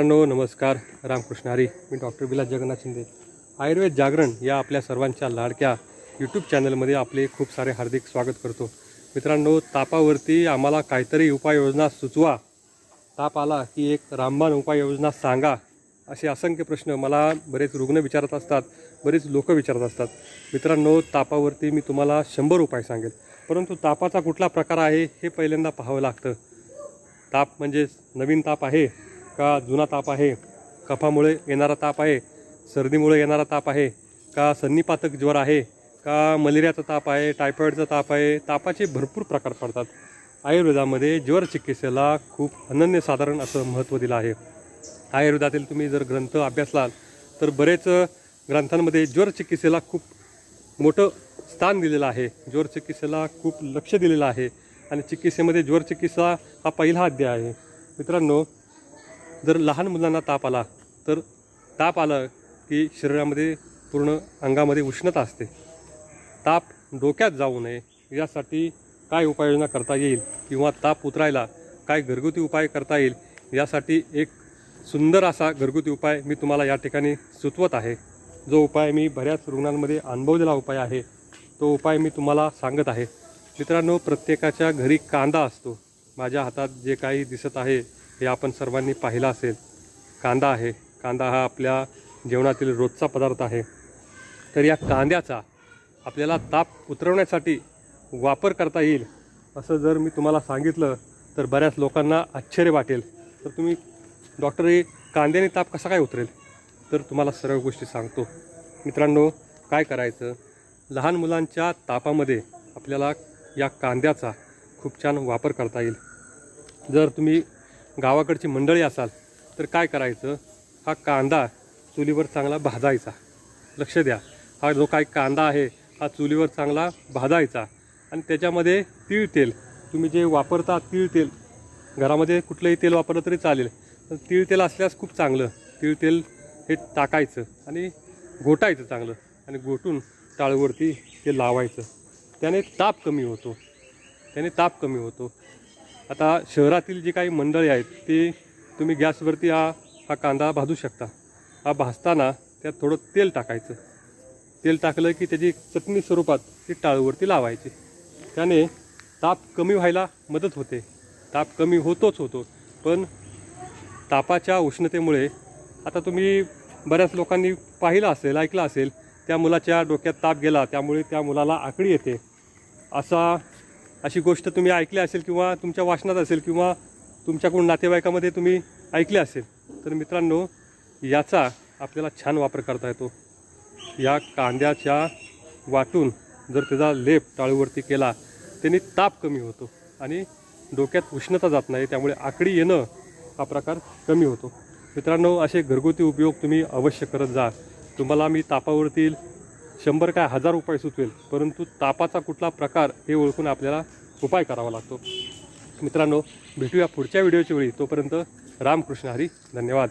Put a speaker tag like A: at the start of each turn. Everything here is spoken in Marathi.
A: मित्रांनो नमस्कार. रामकृष्ण हरी. मी डॉक्टर विलास जगन्नाथ शिंदे. आयुर्वेद जागरण या आपल्या सर्वांच्या लाडक्या यूट्यूब चॅनलमध्ये आपले खूप सारे हार्दिक स्वागत करतो. मित्रांनो तापावरती आम्हाला काहीतरी उपाययोजना सुचवा. ताप आला की एक रामबाण उपाययोजना सांगा. असे असंख्य प्रश्न मला बरेच रुग्ण विचारत असतात बरेच लोक विचारत असतात. मित्रांनो तापावरती मी तुम्हाला शंभर उपाय सांगेल. परंतु तापाचा कुठला प्रकार आहे हे पहिल्यांदा पाहावं लागतं. ताप म्हणजे नवीन ताप आहे. का जुना ताप आहे? कफामुळे येणारा ताप आहे? सर्दीमुळे येणारा ताप आहे? का संनिपातक ज्वर आहे? का मलेरियाचा ताप आहे? टायफॉईडचा ताप आहे? तापाचे भरपूर प्रकार पडतात. आयुर्वेदामध्ये ज्वर चिकित्सेला खूप अनन्यसाधारण असं महत्त्व दिलं आहे. आयुर्वेदातील तुम्ही जर ग्रंथ अभ्यासलाल तर बरेच ग्रंथांमध्ये ज्वर चिकित्सेला खूप मोठं स्थान दिलेलं आहे. ज्वर चिकित्सेला खूप लक्ष दिलेलं आहे. आणि चिकित्सेमध्ये ज्वर चिकित्सा हा पहिला अध्याय आहे. मित्रांनो जर लहान मुलांना ताप आला तर ताप आलं की शरीरामध्ये पूर्ण अंगामध्ये उष्णता असते. ताप डोक्यात जाऊ नये यासाठी काय उपाययोजना करता येईल किंवा ताप उतरायला काय घरगुती उपाय करता येईल यासाठी एक सुंदर असा घरगुती उपाय मी तुम्हाला या ठिकाणी सुचवत आहे. जो उपाय मी बऱ्याच रुग्णांमध्ये अनुभवलेला उपाय आहे तो उपाय मी तुम्हाला सांगत आहे. मित्रांनो प्रत्येकाच्या घरी कांदा असतो. माझ्या हातात जे काही दिसत आहे हे आपण सर्वांनी पाहिलं असेल. कांदा आहे. कांदा हा आपल्या जेवणातील रोजचा पदार्थ आहे. तर या कांद्याचा आपल्याला ताप उतरवण्यासाठी वापर करता येईल असं जर मी तुम्हाला सांगितलं तर बऱ्याच लोकांना आश्चर्य वाटेल. तर तुम्ही डॉक्टर हे कांद्याने ताप कसा काय उतरेल? तर तुम्हाला सर्व गोष्टी सांगतो. मित्रांनो काय करायचं? लहान मुलांच्या तापामध्ये आपल्याला या कांद्याचा खूप छान वापर करता येईल. जर तुम्ही गावाकडची मंडळी असाल तर काय करायचं? हा कांदा चुलीवर चांगला भाजायचा. लक्ष द्या. हा जो काही कांदा आहे हा चुलीवर चांगला भाजायचा. आणि त्याच्यामध्ये तीळ तेल. तुम्ही जे वापरता तीळ तेल घरामध्ये कुठलंही तेल वापरलं तरी चालेल. तर तीळ तेल असल्यास खूप चांगलं. तीळ तेल हे टाकायचं आणि घोटायचं चांगलं. आणि घोटून टाळवरती ते लावायचं. त्याने ताप कमी होतो. त्याने ताप कमी होतो. आता शहरातील जी काही मंडळी आहेत ती तुम्ही गॅसवरती हा हा कांदा भाजू शकता. हा भाजताना त्यात थोडं तेल टाकायचं. तेल टाकलं की त्याची चटणी स्वरूपात ती टाळूवरती लावायची. त्याने ताप कमी व्हायला मदत होते. ताप कमी होतोच होतो. पण तापाच्या उष्णतेमुळे आता तुम्ही बऱ्याच लोकांनी पाहिलं असेल ऐकलं असेल त्या मुलाच्या डोक्यात ताप गेला त्यामुळे त्या मुलाला आकडी येते. असा अशी गोष्ट तुम्ही ऐकली असेल किंवा तुमच्या वाचनात असेल किंवा तुमच्याकडून नातेवाईकामध्ये तुम्ही ऐकले असेल तर मित्रांनो याचा आपल्याला छान वापर करता येतो. या कांद्याच्या वाटून जर त्याचा लेप टाळूवरती केला त्याने ताप कमी होतो आणि डोक्यात उष्णता जात नाही त्यामुळे आकडी येणं हा प्रकार कमी होतो. मित्रांनो असे घरगुती उपयोग तुम्ही अवश्य करत जा. तुम्हाला मी तापावरतील शंभर काय हजार उपाय सुचवेल. परंतु तापाचा कुठला प्रकार हे ओळखून आपल्याला उपाय करावा लागतो. मित्रांनो भेटूया पुढच्या व्हिडिओच्या वेळी. तोपर्यंत रामकृष्ण हरी धन्यवाद.